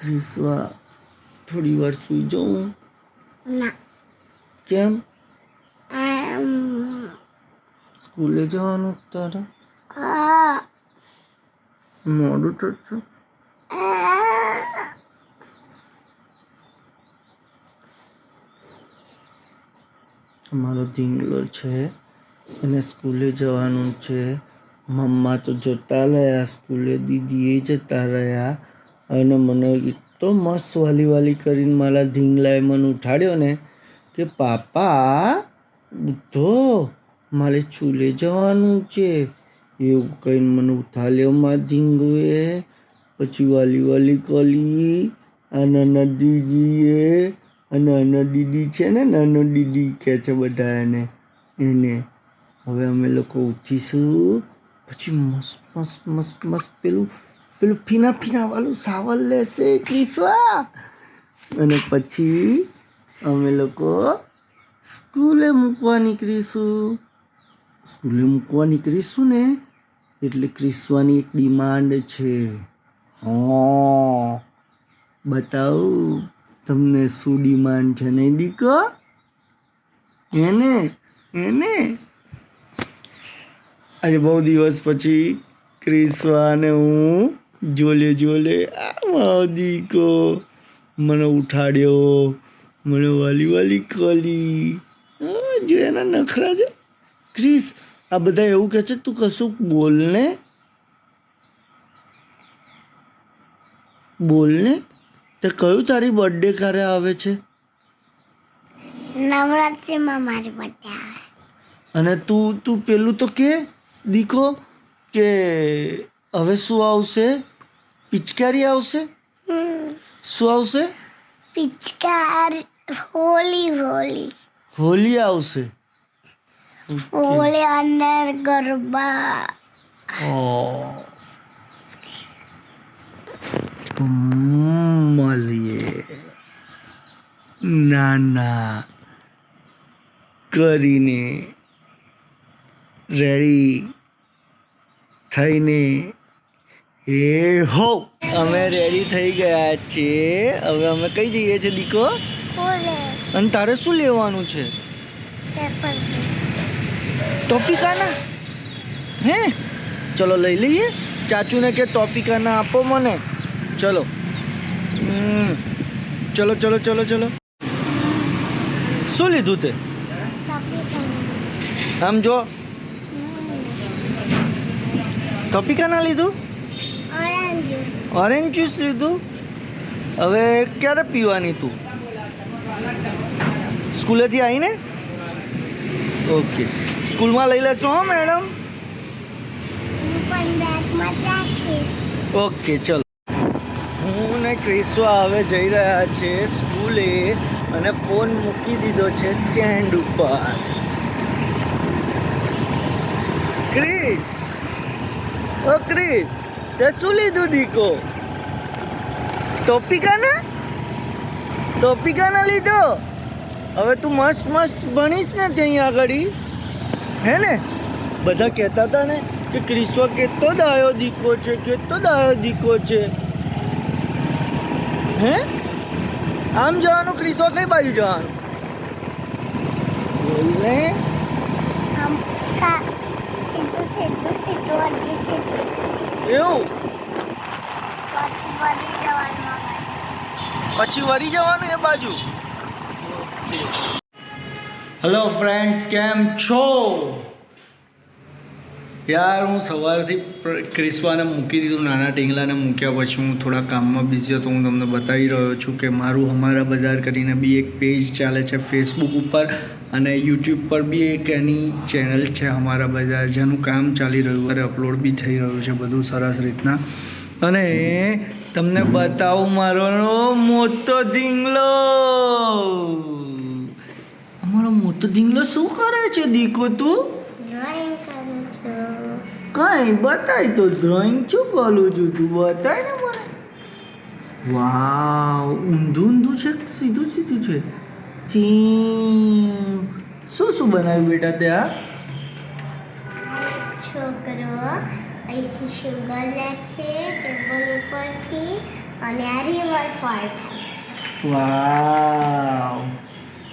ક્રિસવા થોડી વાર સૂઈ જાઉં. ના. કેમ? સ્કૂલે જવાનું તારે? મોડું થશે. અમારો ધીંગલો છે એને સ્કૂલે જવાનું છે. મમ્મા તો જતા રહ્યા સ્કૂલે દીદી એ જતા રહ્યા. અને મને એટલો મસ્ત વાલી વાલી કરીને મારા ધીંગલાએ મને ઉઠાડ્યો ને કે, પાપા, ઉઠો. મારે ચૂલે જવાનું છે. એવું કહીને મને ઉઠાડ્યો મા ધીંગુએ પછી વાલી વાલી કલી, આ નાના દીદીએ, આ નાના દીદી છે ને, નાનો દીદી કહે છે બધા એને એને. હવે અમે લોકો ઉઠીશું. પછી મસ્ત મસ્ત મસ્ત મસ્ત પેલું પેલું ફીના ફીના વાળું સાવલ લેશે કિસ્વા અને પછી અમે લોકો સ્કૂલે મૂકવા નીકળીશું. સ્કૂલે મૂકવા નીકળીશું ને એટલે ક્રિસ્વાની એક ડિમાન્ડ છે. બતાવું તમને શું ડિમાન્ડ છે નહીં દીકો? એને એને. આજે બહુ દિવસ પછી ક્રિસ્વા અને હું જોલે જોલે આ દીકો મને ઉઠાડ્યો મને વાલી વાલી કલી જો એના નખરા જો. ક્રિસ આ બધા એવું કહે છે તું કશું બોલને બોલને તે કયું તારી બર્થડે ક્યારે આવે છે? નવરાત્રિમાં મારી બર્થડે આવે. અને તું તું પેલું તો કે દીકો કે હવે શું આવશે? પિચકારી આવશે? શું આવશે? પિચકાર હોલી હોલી. હોલી આવશે. હોલી અંદર ગરબા. મળીએ. નાના કરીને રેડી થઈને એ હો. અમે રેડી થઈ ગયા છીએ. હવે અમે કઈ જઈએ છીએ દીકો? અને તારે શું લેવાનું છે? ટોપિકાના? હે? ચલો લઈ લઈએ. ચાચુને કે ટોપિકાના આપો મને. ચલો. હમ. ચલો ચલો ચલો ચલો. શું લીધું તે? આમ જો. ટોપિકાના લીધું? ઓરેન્જ જ્યુસ લીધું? હવે ક્યારે પીવાની તું? સ્કૂલેથી આવીને? ઓકે. સ્કૂલમાં લઈ લેશો હો, મેડમ? ઓકે, ચલો. હું ને ક્રિસો હવે જઈ રહ્યા છે સ્કૂલે અને ફોન મૂકી દીધો છે સ્ટેન્ડ ઉપર. ક્રિસ! ઓ ક્રિસ! તે શું લીધું દીકો? ટોપિકાના? ટોપિકાના લીધો? હવે તું મસ્ત મસ્ત ભણીશ ને ત્યાં આગળ હે ને? બધા કહેતા હતા ને કે ક્રિશ્વ કેટલો દાયો દીકો છે, કેટલો દાયો દીકો છે. હે? આમ જવાનું ક્રિશ્વ કઈ બાજુ જવાનું? બોલ ને આમ સા સીધું સીધું સીધું, હજી સીધું. એવું? પછી વળી જવાનું એ બાજુ? હેલો ફ્રેન્ડ્સ કેમ છો? યાર, હું સવારથી ક્રિસ્વાને મૂકી દીધું, નાના ટીંગલાને મૂક્યા પછી હું થોડા કામમાં બિઝી હતો. હું તમને બતાવી રહ્યો છું કે મારું હમારા બજાર કરીને બી એક પેજ ચાલે છે ફેસબુક ઉપર અને યુટ્યુબ પર બી એક એની ચેનલ છે હમારા બજાર, જેનું કામ ચાલી રહ્યું અને અપલોડ બી થઈ રહ્યું છે બધું સરસ રીતના. અને તમને બતાવું મારો મોટો ઢીંગલો. અમારો મોટો ઢીંગલો શું કરે છે દીકો તું? કઈ બતાય તો ડ્રોઈંગ શું કરું છું તું? બતાય ને મને. વાવ ઊંધું ઊંધું છે સીધું સીધું છે. ચી શું શું બનાવ્યું બેટા તે આ છોકરો અહીંથી શુગર લે છે ટેબલ ઉપરથી અને આ રિવરફોલ થાય છે. વાવ.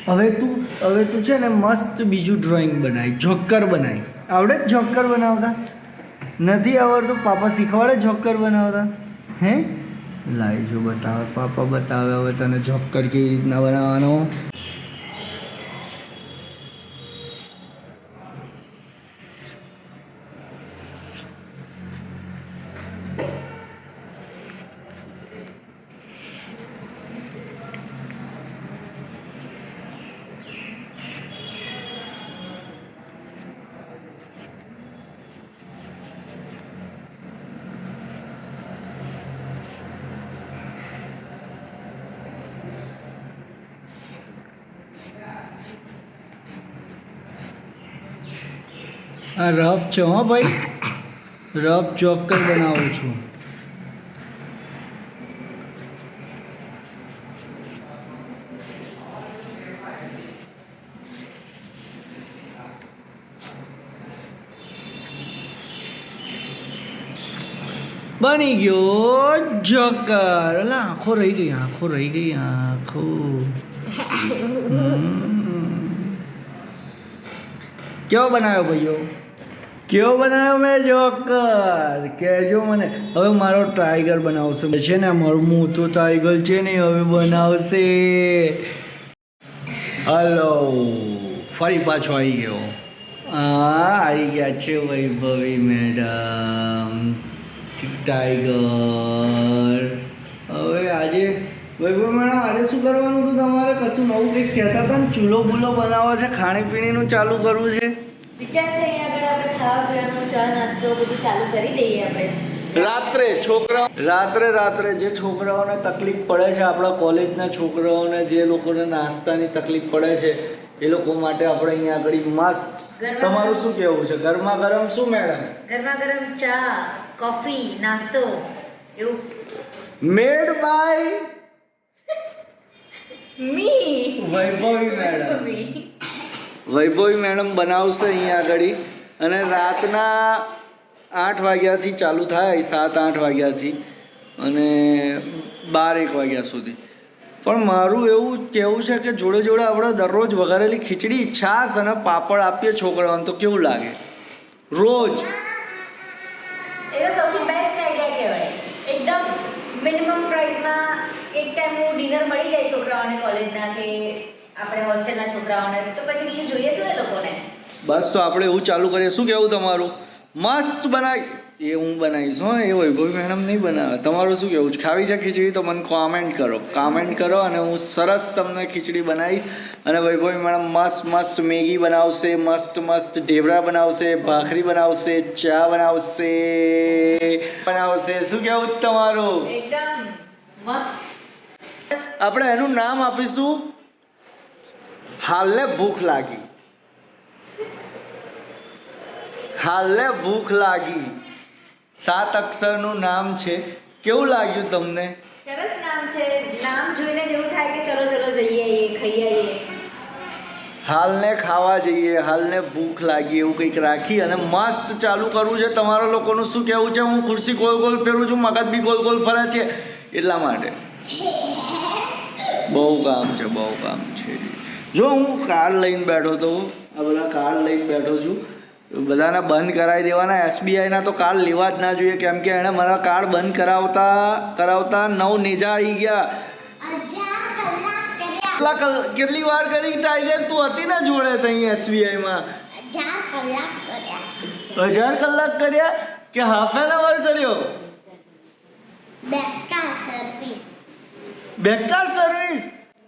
હવે તું હવે તું છે ને મસ્ત બીજું ડ્રોઈંગ બનાવી જોકર બનાવી આવડે જોકર બનાવતા? નથી આવડતું? પાપા શીખવાડે જોકર બનાવતા? હે? લાઈ જો બતાવે, પાપા બતાવે, હવે તને જોકર કેવી રીતના બનાવવાનો? આ રફ છે, હો ભાઈ. રફ ચોક્કર બનાવું છું. બની ગયો જોકર. અલા, આંખો રહી ગઈ, આંખો રહી ગઈ, આંખો. કેવો બનાવ્યો ભાઈઓ? કેવો બનાવ્યો મેં જોકર? કહેજો મને. હવે મારો ટાઈગર બનાવશે. છે ને મારું મોટું ટાઈગર છે ને હવે બનાવશે. હલો ફરી પાછો આવી ગયો. હા આવી ગયા છે વૈભવી મેડમ ટાઈગર હવે આજે વૈભવ મેડમ આજે શું કરવાનું હતું તમારે? કશું નવું કંઈક કહેતા હતા ને? ચૂલો બુલો બનાવવા છે, ખાણીપીણીનું ચાલુ કરવું છે? વિચાર છે અહીંયા આગળ આપણે ખાવા પીવાનું ચા નાસ્તો બધું ચાલુ કરી દઈએ આપણે. રાત્રે છોકરાઓ રાત્રે રાત્રે જે છોકરાઓને તકલીફ પડે છે આપણા કોલેજના છોકરાઓને જે લોકોને નાસ્તાની તકલીફ પડે છે એ લોકો માટે આપણે અહીંયા આગળ મસ્ત તમારું શું કહેવું છે? ગરમા ગરમ શું મેડમ ગરમા ગરમ ચા કોફી નાસ્તો એવું. મેડ બાય મી વૈભવી મેડમ વૈભવી મેડમ બનાવશે અહીંયા આગળ. અને રાતના આઠ વાગ્યાથી ચાલુ થાય, સાત આઠ વાગ્યાથી અને બાર એક વાગ્યા સુધી. પણ મારું એવું કહેવું છે કે જોડે જોડે આપણે દરરોજ વઘારેલી ખીચડી, છાશ અને પાપડ આપીએ છોકરાઓને તો કેવું લાગે? રોજ. મિનિમમ પ્રાઇસમાં એક ટાઈમનું ડિનર મળી જાય છોકરાઓને કોલેજના કે આપણે હોસ્ટેલના છોકરાઓને. તો પછી બીજું જોઈએ શું એ લોકોને? બસ તો આપણે એવું ચાલુ કરીએ. શું કેવું તમારું? મસ્ત બનાવી એ હું બનાવીશ હો. એ વૈભવી મેડમ નહીં બનાવે. તમારું શું કહેવું? ખાવી છે ખીચડી? તો મને કોમેન્ટ કરો. કોમેન્ટ કરો અને હું સરસ તમને ખીચડી બનાવીશ. અને વૈભવી મેડમ મસ્ત મસ્ત મેગી બનાવશે મસ્ત મસ્ત ઢેબરા બનાવશે ભાખરી બનાવશે ચા બનાવશે. બનાવશે. શું કહેવું તમારું? એકદમ મસ્ત. આપણે એનું નામ આપીશું. હાલને ભૂખ લાગી. હાલને ભૂખ લાગી. સાત અક્ષરનું નામ છે. કેવું લાગ્યું તમને? સરસ નામ છે. નામ જોઈને જેવું થાય કે ચલો ચલો જઈએ આવીએ ખાઈ આવીએ હાલને ખાવા જઈએ હાલને ભૂખ લાગી એવું કંઈક રાખી અને મસ્ત ચાલુ કરવું છે. તમારા લોકોનું શું કહેવું છે? હું ખુરશી ગોલ ગોલ ફેરું છું મગજ બી ગોલ ગોલ ફરે છે. એટલા માટે. બહુ કામ છે બહુ કામ છે. જો હું કાર્ડ લઈને બેઠો તો આ બધા કાર્ડ લઈને બેઠો છું. બધાને બંધ કરાવી દેવાના એસબીઆઈના તો કાર્ડ લેવા જ ના જોઈએ. કેમ કે એણે મારા કાર્ડ બંધ કરાવતા કરાવતા નવ નેજા આવી ગયા. કલાક કેટલા વાર કરી? ટાઈગર તું હતી ને જોડે તઈ એસબીઆઈમાં? હજાર કલાક કર્યા. હજાર કલાક કર્યા કે હાફ એન અવર કર્યો? બેકાર સર્વિસ બેકાર સર્વિસ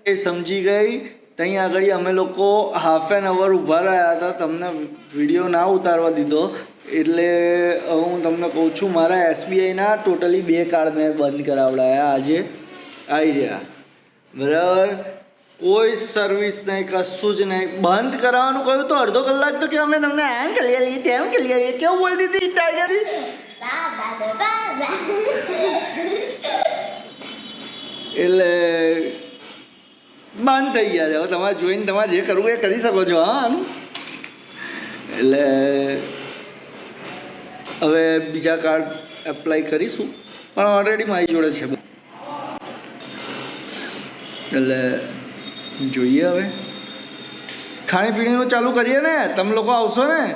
એ સમજી ગઈ ત્યાં આગળ અમે લોકો હાફ એન અવર ઊભા રહ્યા હતા. તમને વીડિયો ના ઉતારવા દીધો. એટલે હું તમને કહું છું મારા એસબીઆઈના ટોટલી બે કાર્ડ મેં બંધ કરાવડાયા આજે. આવી રહ્યા. બરાબર? કોઈ સર્વિસ નહીં કશું જ નહીં. બંધ કરાવવાનું કહ્યું તો અડધો કલાક તો કે અમે તમને એમ કરી લઈએ તેમ કરી લઈએ. કેવું બોલતી હતી ટાઈગર એટલે બંધ થઈ ગયા છે. હવે તમારે જોઈને તમારે જે કરવું એ કરી શકો છો, હા એટલે હવે બીજા કાર્ડ એપ્લાય કરીશું. પણ ઓલરેડી મારી જોડે છે. એટલે જોઈએ હવે. ખાણીપીણીનું ચાલુ કરીએ ને? તમે લોકો આવશો ને?